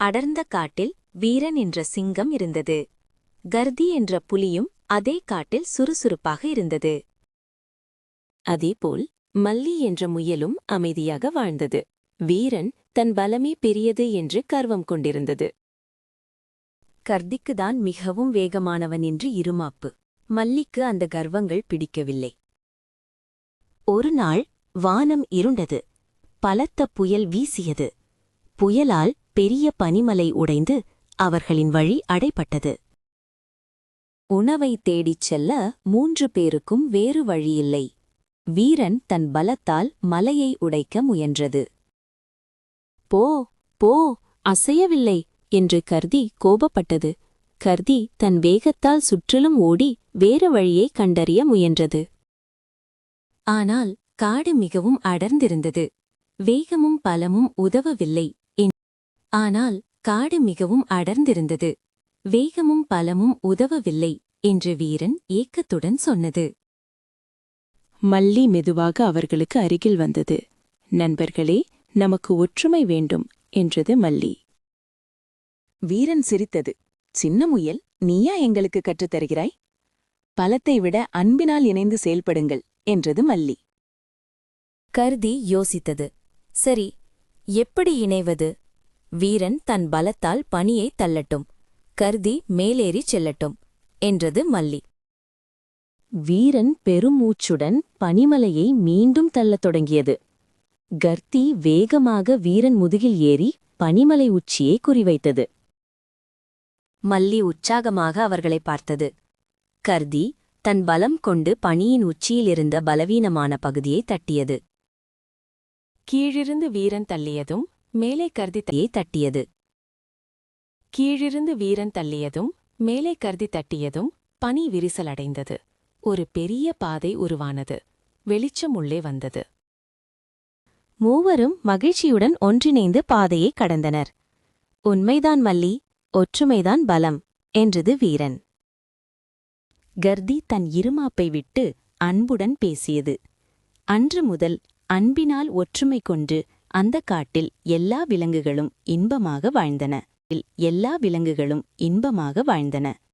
அடர்ந்த காட்டில் வீரன் என்ற சிங்கம் இருந்தது. கர்தி என்ற புலியும் அதே காட்டில் சுறுசுறுப்பாக இருந்தது. அதேபோல் மல்லி என்ற முயலும் அமைதியாக வாழ்ந்தது. வீரன் தன் பலமே பெரியது என்று கர்வம் கொண்டிருந்தது. கர்திக்குதான் மிகவும் வேகமானவன் என்று இருமாப்பு. மல்லிக்கு அந்த கர்வங்கள் பிடிக்கவில்லை. ஒரு நாள் வானம் இருண்டது. பலத்த புயல் வீசியது. புயலால் பெரிய பனிமலை உடைந்து அவர்களின் வழி அடைப்பட்டது உணவை தேடிச் செல்ல மூன்று பேருக்கும் வேறு வழியில்லை. வீரன் தன் பலத்தால் மலையை உடைக்க முயன்றது. போ போ அசையவில்லை என்று கர்தி கோபப்பட்டது. கர்தி தன் வேகத்தால் சுற்றிலும் ஓடி வேறு வழியை கண்டறிய முயன்றது. ஆனால் காடு மிகவும் அடர்ந்திருந்தது. வேகமும் பலமும் உதவவில்லை. ஆனால் காடு மிகவும் அடர்ந்திருந்தது. வேகமும் பலமும் உதவவில்லை என்று வீரன் ஏக்கத்துடன் சொன்னது. மல்லி மெதுவாக அவர்களுக்கு அருகில் வந்தது. நண்பர்களே நமக்கு ஒற்றுமை வேண்டும் என்றது மல்லி. வீரன் சிரித்தது. சின்ன முயல் நீயா எங்களுக்கு கற்றுத் தருகிறாய் பலத்தை விட அன்பினால் இணைந்து செயல்படுங்கள் என்றது மல்லி. கருதி யோசித்தது. சரி எப்படி இணைவது? வீரன் தன் பலத்தால் பனியை தள்ளட்டும். கருதி மேலேறிச் செல்லட்டும் என்றது மல்லி. வீரன் பெருமூச்சுடன் பனிமலையை மீண்டும் தள்ளத் தொடங்கியது. கர்த்தி வேகமாக வீரன் முதுகில் ஏறி பனிமலை உச்சியை குறிவைத்தது. மல்லி உற்சாகமாக அவர்களை பார்த்தது. கர்தி தன் பலம் கொண்டு பனியின் உச்சியில் இருந்த பலவீனமான பகுதியை தட்டியது. கீழிருந்து வீரன் தள்ளியதும் மேலே கருதி த- தட்டியது. கீழிருந்து வீரன் தள்ளியதும் மேலே கருதி தட்டியதும் பனி விரிசலடைந்தது. ஒரு பெரிய பாதை உருவானது. வெளிச்சம் உள்ளே வந்தது. மூவரும் மகிழ்ச்சியுடன் ஒன்றிணைந்து பாதையை கடந்தனர். உண்மைதான் மல்லி ஒற்றுமைதான் பலம் என்றது வீரன். கர்தி தன் இருமாப்பை விட்டு அன்புடன் பேசியது. அன்று முதல் அன்பினால் ஒற்றுமை கொண்டு அந்த காட்டில் எல்லா விலங்குகளும் இன்பமாக வாழ்ந்தன. எல்லா விலங்குகளும் இன்பமாக வாழ்ந்தன.